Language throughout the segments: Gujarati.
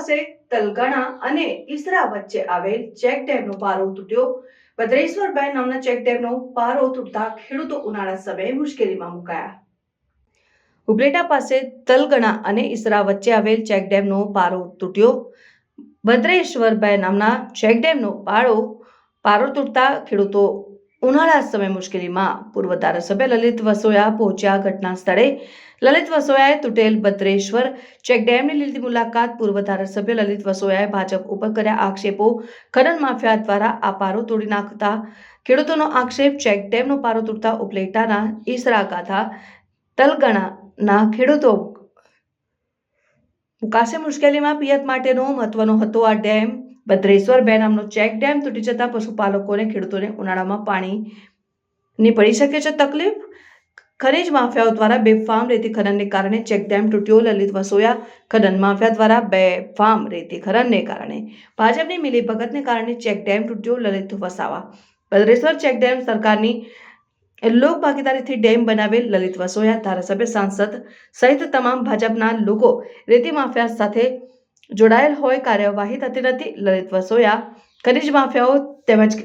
પાસે તલગણા અને ઈસરા વચ્ચે આવેલ ચેક ડેમનો પારો તૂટ્યો. ભદ્રેશ્વરભાઈ નામના ચેક ડેમનો પારો તૂટતા ખેડૂતો ઉનાળા સમયે મુશ્કેલીમાં મુકાયા. ઉપલેટા પાસે તલગણા અને ઈસરા વચ્ચે આવેલ ચેક ડેમનો પારો તૂટ્યો. ભદ્રેશ્વરભાઈ નામના ચેક ડેમનો પારો પારો તૂટતા ખેડૂતો ઉનાળા સમય મુશ્કેલીમાં પૂર્વ ધારાસભ્ય લલિત વસોયા પહોંચ્યા ઘટના સ્થળે લલિત વસોયાએ તૂટેલ ભદ્રેશ્વર ચેકડેમની લીધી મુલાકાત પૂર્વ ધારાસભ્ય લલિત વસોયાએ ભાજપ ઉપર કર્યા આક્ષેપો. ખનન માફિયા દ્વારા આ પારો તોડી નાખતા ખેડૂતોનો આક્ષેપ ચેક ડેમનો પારો તૂટતા ઉપલેટાના ઈસરા ગાથા તલગણાના ખેડૂતો મુકાશે મુશ્કેલીમાં પિયત માટેનો મહત્વનો હતો આ ડેમ. ભદ્રેશ્વર બે નામનો ચેક ડેમ તૂટી જતા પશુપાલકોને ખેડૂતોને ઉનાળામાં પાણી ની પડી શકે છે તકલીફ? ખનીજ માફિયાઓ દ્વારા બેફામ રેતી ખનનને કારણે ચેક ડેમ તૂટ્યો, લલિત વસોયા ખનન માફિયા દ્વારા બેફામ રેતી ખનનને કારણે. ભાજપની મિલીભગતને કારણે ચેક ડેમ તૂટ્યો, લલિત વસાવા. ભદ્રેશ્વર ચેક ડેમ સરકારની લોક ભાગીદારીથી ડેમ બનાવેલ લલિત વસોયા ધારાસભ્ય સાંસદ સહિત તમામ ભાજપના લોકો રેતી માફિયા સાથે જોડાયેલ હોય, કાર્યવાહી થતી નથી. લલિત વસોયા ખનીજ માફિયાઓ તેમજ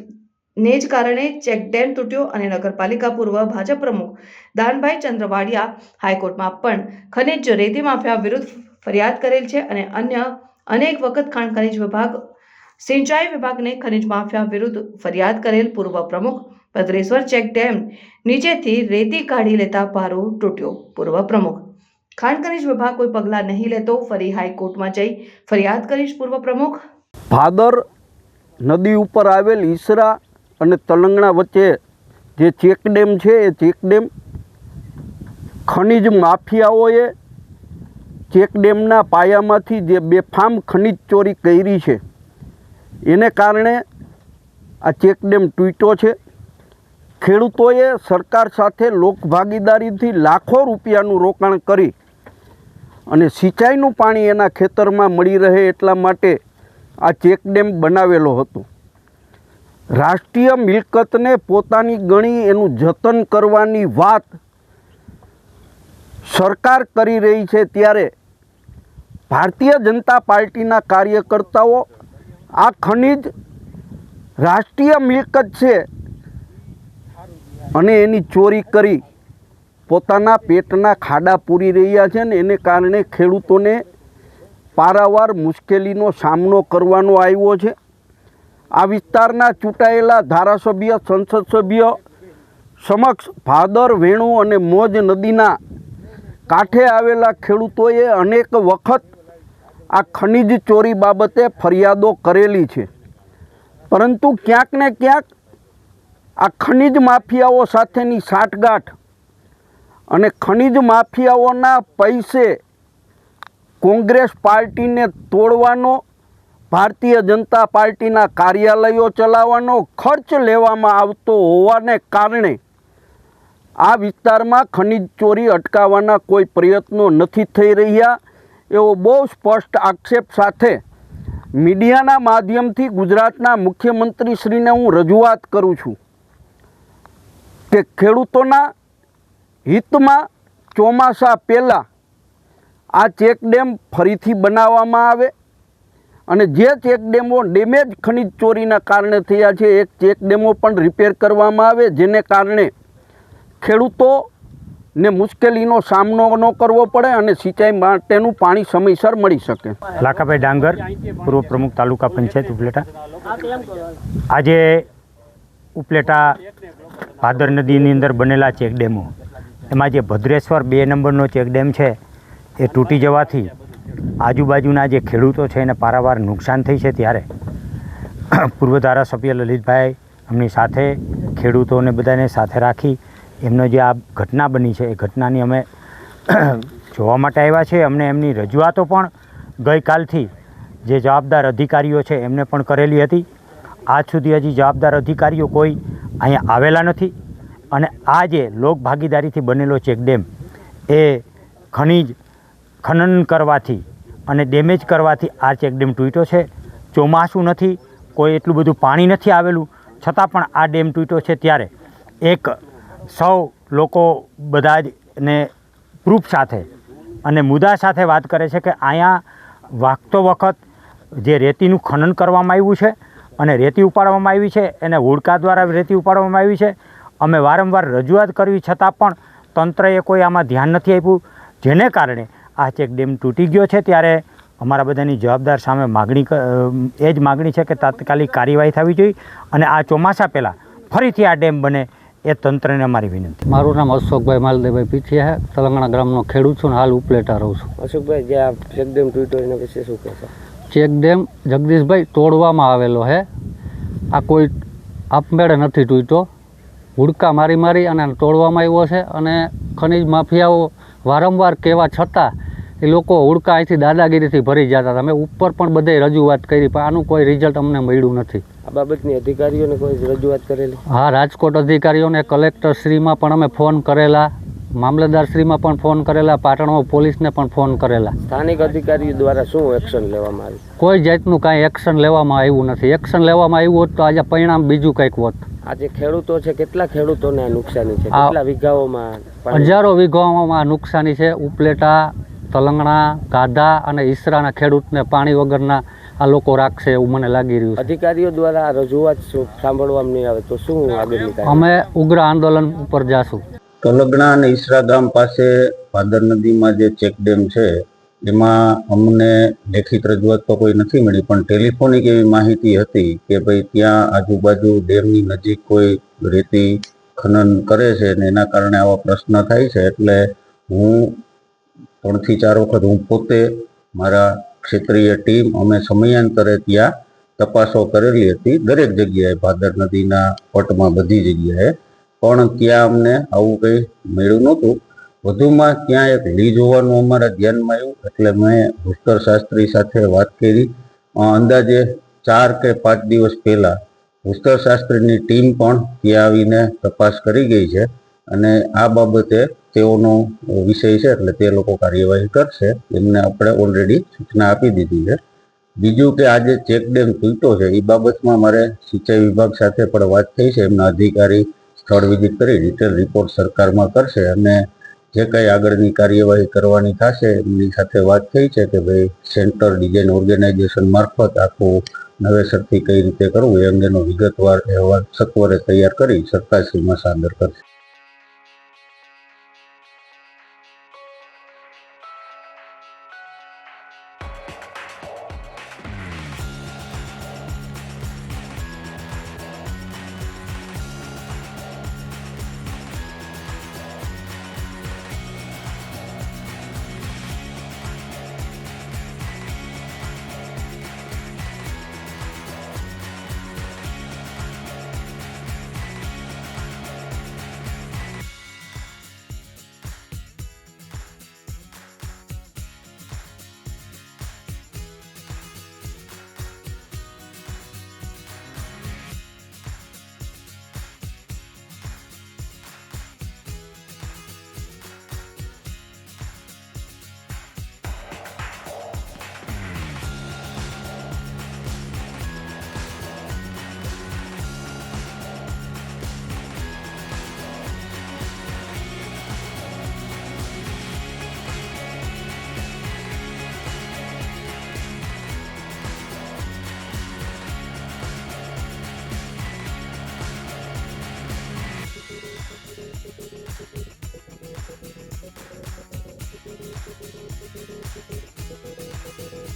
ને જ કારણે ચેક ડેમ તૂટ્યો અને નગરપાલિકા પૂર્વ ભાજપ પ્રમુખ દાનભાઈ ચંદ્રવાડિયા હાઈકોર્ટમાં પણ ખનિજ રેતી માફિયા વિરુદ્ધ ફરિયાદ કરેલ છે અને અન્ય અનેક વખત ખાણ ખનિજ વિભાગ, સિંચાઈ વિભાગને ખનિજ માફિયા વિરુદ્ધ ફરિયાદ કરેલ પૂર્વ પ્રમુખ ભદ્રેશ્વર ચેક ડેમ નીચેથી રેતી કાઢી લેતા પારો તૂટ્યો પૂર્વ પ્રમુખ. ખાણ ખનિજ વિભાગ કોઈ પગલાં નહીં લેતો ફરી હાઈકોર્ટમાં જઈ ફરિયાદ કરીશ પૂર્વ પ્રમુખ. ભાદર નદી ઉપર આવેલ ઈસરા અને તલંગણા વચ્ચે જે ચેક ડેમ છે, એ ચેક ડેમ ખનિજ માફિયાઓએ ચેક ડેમના પાયામાંથી જે બેફામ ખનિજ ચોરી કરી છે. એને કારણે આ ચેક ડેમ તૂટ્યો છે. ખેડૂતોએ સરકાર સાથે લોકભાગીદારીથી લાખો રૂપિયાનું રોકાણ કરી અને સિંચાઈનું પાણી એના ખેતરમાં મળી રહે એટલા માટે આ ચેક ડેમ બનાવેલો હતો. રાષ્ટ્રીય મિલકતને પોતાની ગણી એનું જતન કરવાની વાત સરકાર કરી રહી છે ત્યારે ભારતીય જનતા પાર્ટીના કાર્યકર્તાઓ, આ ખનિજ રાષ્ટ્રીય મિલકત છે અને એની ચોરી કરી પોતાના પેટના ખાડા પૂરી રહ્યા છે ને એને કારણે ખેડૂતોને પારાવાર મુશ્કેલીનો સામનો કરવાનો આવ્યો છે. આ વિસ્તારના ચૂંટાયેલા ધારાસભ્ય, સંસદ સભ્ય સમક્ષ ભાદર, વેણુ અને મોજ નદીના કાંઠે આવેલા ખેડૂતોએ અનેક વખત આ ખનિજ ચોરી બાબતે ફરિયાદો કરેલી છે. પરંતુ ક્યાંક ને ક્યાંક આ ખનિજ માફિયાઓ સાથેની સાંઠગાંઠ અને ખનિજ માફિયાઓના પૈસે કોંગ્રેસ પાર્ટીને તોડવાનો ભારતીય જનતા પાર્ટીના કાર્યાલયો ચલાવવાનો ખર્ચ લેવામાં આવતો હોવાને કારણે આ વિસ્તારમાં ખનિજ ચોરી અટકાવવાના કોઈ પ્રયત્નો નથી થઈ રહ્યા, એવો બહુ સ્પષ્ટ આક્ષેપ સાથે મીડિયાના માધ્યમથી ગુજરાતના મુખ્યમંત્રીશ્રીને હું રજૂઆત કરું છું કે ખેડૂતોના હિતમાં ચોમાસા પહેલાં આ ચેકડેમ ફરીથી બનાવવામાં આવે અને જે ચેક ડેમો ડેમેજ ખનિજ ચોરીના કારણે થયા છે, એક ચેક ડેમો પણ રિપેર કરવામાં આવે, જેને કારણે ખેડૂતોને મુશ્કેલીનો સામનો ન કરવો પડે અને સિંચાઈ માટેનું પાણી સમયસર મળી શકે. લાખાભાઈ ડાંગર, પૂર્વ પ્રમુખ તાલુકા પંચાયત ઉપલેટા. આજે ઉપલેટા ભાદર નદીની અંદર બનેલા ચેક ડેમો. એમાં જે ભદ્રેશ્વર બે નંબરનો ચેક ડેમ છે, એ તૂટી જવાથી આજુબાજુના જે ખેડૂતો છે એને પારાવાર નુકસાન થઈ છે ત્યારે પૂર્વ ધારાસભ્ય લલિતભાઈ એમની સાથે ખેડૂતોને બધાને સાથે રાખી એમનો જે આ ઘટના બની છે, એ ઘટનાની અમે જોવા માટે આવ્યા છે. અમને એમની રજૂઆતો પણ ગઈકાલથી જે જવાબદાર અધિકારીઓ છે એમને પણ કરેલી હતી. આજ સુધી હજી જવાબદાર અધિકારીઓ કોઈ અહીંયા આવેલા નથી અને આ જે લોકભાગીદારીથી બનેલો ચેકડેમ એ ખનિજ ખનન કરવાથી અને ડેમેજ કરવાથી આ ચેકડેમ તૂટ્યો છે. ચોમાસું નથી, કોઈ એટલું બધું પાણી નથી આવેલું. છતાં પણ આ ડેમ તૂટ્યો છે ત્યારે એક સૌ લોકો બધા જ ને પ્રૂફ સાથે અને મુદ્દા સાથે વાત કરે છે કે અહીંયા વાગતો વખત જે રેતીનું ખનન કરવામાં આવ્યું છે અને રેતી ઉપાડવામાં આવી છે, એને હુડકા દ્વારા રેતી ઉપાડવામાં આવી છે. અમે વારંવાર રજૂઆત કરવી છતાં પણ તંત્રએ કોઈ આમાં ધ્યાન નથી આપ્યું. જેને કારણે આ ચેક ડેમ તૂટી ગયો છે ત્યારે અમારા બધાની જવાબદાર સામે માગણી એ જ માગણી છે કે તાત્કાલિક કાર્યવાહી થવી જોઈએ અને આ ચોમાસા પહેલાં ફરીથી આ ડેમ બને એ તંત્રને અમારી વિનંતી. મારું નામ અશોકભાઈ માલદેવભાઈ પીછિયા છે. તેલંગાણા ગ્રામનો ખેડૂત છું અને હાલ ઉપલેટા રહું છું. અશોકભાઈ જે આ ચેકડેમ તૂટ્યો એના વિશે શું કહેશો? ચેક ડેમ જગદીશભાઈ તોડવામાં આવેલો છે. આ કોઈ આપમેળે નથી તૂટ્યો. હુડકા મારી મારી અને તોડવામાં આવ્યો છે અને ખનીજ માફિયાઓ વારંવાર કહેવા છતાં એ લોકો હુડકા અહીંથી દાદાગીરીથી ભરી જતા હતા. અમે ઉપર પણ બધે રજૂઆત કરી પણ આનું કોઈ રિઝલ્ટ અમને મળ્યું નથી. આ બાબતની અધિકારીઓને કોઈ રજૂઆત કરેલી? હા રાજકોટ અધિકારીઓને કલેક્ટરશ્રીમાં પણ અમે ફોન કરેલા મામલતદારશ્રીમાં પણ ફોન કરેલા પાટણમાં પોલીસને પણ ફોન કરેલા. સ્થાનિક અધિકારીઓ દ્વારા શું એક્શન લેવામાં આવ્યું? કોઈ જાતનું કાંઈ એક્શન લેવામાં આવ્યું નથી. એક્શન લેવામાં આવ્યું હોત તો આજે પરિણામ બીજું કંઈક હોત. આજે ખેડૂતો છે કેટલા ખેડૂતોને નુકસાની છે? કેટલા વીઘાઓમાં હજારો વીઘાઓમાં નુકસાની છે. ઉપલેટા તલંગણા ગાધા અને ઈસરાના ખેડૂતને પાણી વગરના આ લોકો રાખશે એવું મને લાગી રહ્યું અધિકારીઓ દ્વારા રજૂઆત શું સાંભળવામાં નહીં આવે તો શું આગળની અમે ઉગ્ર આંદોલન ઉપર જાશું. તલગણા અને ઈસરા ગામ પાસે ભાદર નદીમાં જે ચેક ડેમ છે એમાં અમને લેખિત રજૂઆત તો કોઈ નથી મળી પણ ટેલિફોનિક એવી માહિતી હતી કે ભાઈ ત્યાં આજુબાજુ ડેમની નજીક કોઈ રેતી ખનન કરે છે અને એના કારણે આવા પ્રશ્ન થાય છે એટલે હું ત્રણથી ચાર વખત હું પોતે મારા ક્ષેત્રીય ટીમ અમે સમયાંતરે ત્યાં તપાસો કરેલી હતી. દરેક જગ્યાએ ભાદર નદીના પટમાં બધી જગ્યાએ. પણ ત્યાં અમને આવું કંઈ મળ્યું નહોતું. વધુમાં ત્યાં એક લીજ હોવાનું અમારા ધ્યાનમાં આવ્યું, એટલે મેં ભૂસ્તર શાસ્ત્રી સાથે વાત કરી. અંદાજે ચાર કે પાંચ દિવસ પહેલાં ભૂસ્તર શાસ્ત્રીની ટીમ પણ ત્યાં આવીને તપાસ કરી ગઈ છે. અને આ બાબતે તેઓનો વિષય છે એટલે તે લોકો કાર્યવાહી કરશે. એમને આપણે ઓલરેડી સૂચના આપી દીધી છે. બીજું કે આજે ચેક ડેમ તૂટ્યો છે એ બાબતમાં મારે સિંચાઈ વિભાગ સાથે પણ વાત થઈ છે. એમના અધિકારી સ્થળ વિઝિટ કરી ડિટેલ રિપોર્ટ સરકારમાં કરશે અને જે કંઈ આગળની કાર્યવાહી કરવાની થશે, એમની સાથે વાત થઈ છે કે ભાઈ સેન્ટર ડિઝાઇન ઓર્ગેનાઇઝેશન મારફત આખું નવેસરથી કઈ રીતે કરવું, એ અંગેનો વિગતવાર અહેવાલ સત્વરે તૈયાર કરી સરકારશ્રીમાં સાદર કરશે.